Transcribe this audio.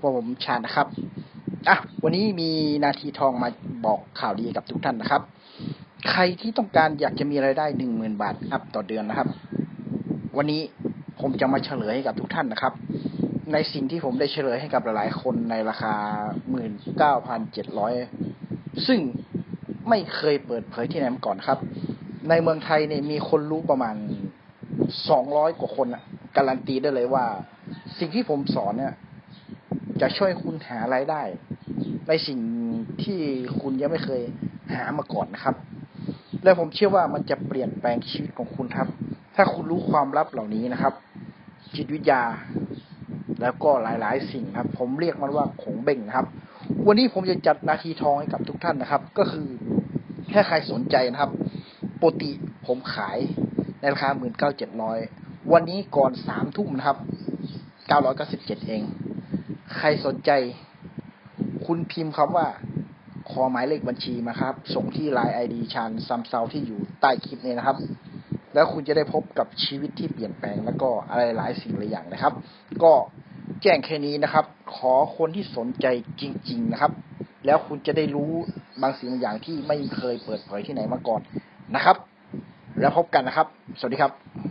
บกับผมชาญนะครับอะวันนี้มีนาทีทองมาบอกข่าวดีกับทุกท่านนะครับ ใครที่ต้องการอยากจะมีรายได้หนึ่งหมื่นบาทอัพต่อเดือนนะครับ วันนี้ผมจะมาเฉลยให้กับทุกท่านนะครับ ในสิ่งที่ผมได้เฉลยให้กับหลายๆ คนในราคาหมื่นเก้าพันเจ็ดร้อยซึ่งไม่เคยเปิดเผยที่ไหนมาก่อนครับ ในเมืองไทยเนี่ยมีคนรู้ประมาณสองร้อยกว่าคนอะการันตีได้เลยว่า สิ่งที่ผมสอนเนี่ย จะช่วยคุณหารายได้ ในสิ่งที่คุณยังไม่เคยหามาก่อนนะครับ และผมเชื่อว่ามันจะเปลี่ยนแปลงชีวิตของคุณครับ ถ้าคุณรู้ความลับเหล่านี้นะครับ จิตวิทยา แล้วก็หลาย ๆ สิ่งครับ ผมเรียกมันว่าของเบ่งนะครับ วันนี้ผมจะจัดนาทีทองให้กับทุกท่านนะครับ ก็คือถ้าใครสนใจนะครับปกติผมขายในราคาหมื่นเก้าเจ็ดร้อยวันนี้ก่อนสามทุ่มนะครับเก้าร้อยเก้าสิบเจ็ดเอง ใครสนใจ คุณพิมพ์คำว่า ขอหมายเลขบัญชีมาครับ ส่งที่ไลน์ไอดีชานซัมเซาที่อยู่ใต้คลิปนี้นะครับ แล้วคุณจะได้พบกับชีวิตที่เปลี่ยนแปลงแล้วก็อะไรหลายสิ่งหลายอย่างนะครับ ก็แจ้งแค่นี้นะครับ ขอคนที่สนใจจริง ๆนะครับ แล้วคุณจะได้รู้บางสิ่งบางอย่างที่ไม่เคยเปิดเผยที่ไหนมาก่อนนะครับ แล้วพบกันนะครับ สวัสดีครับ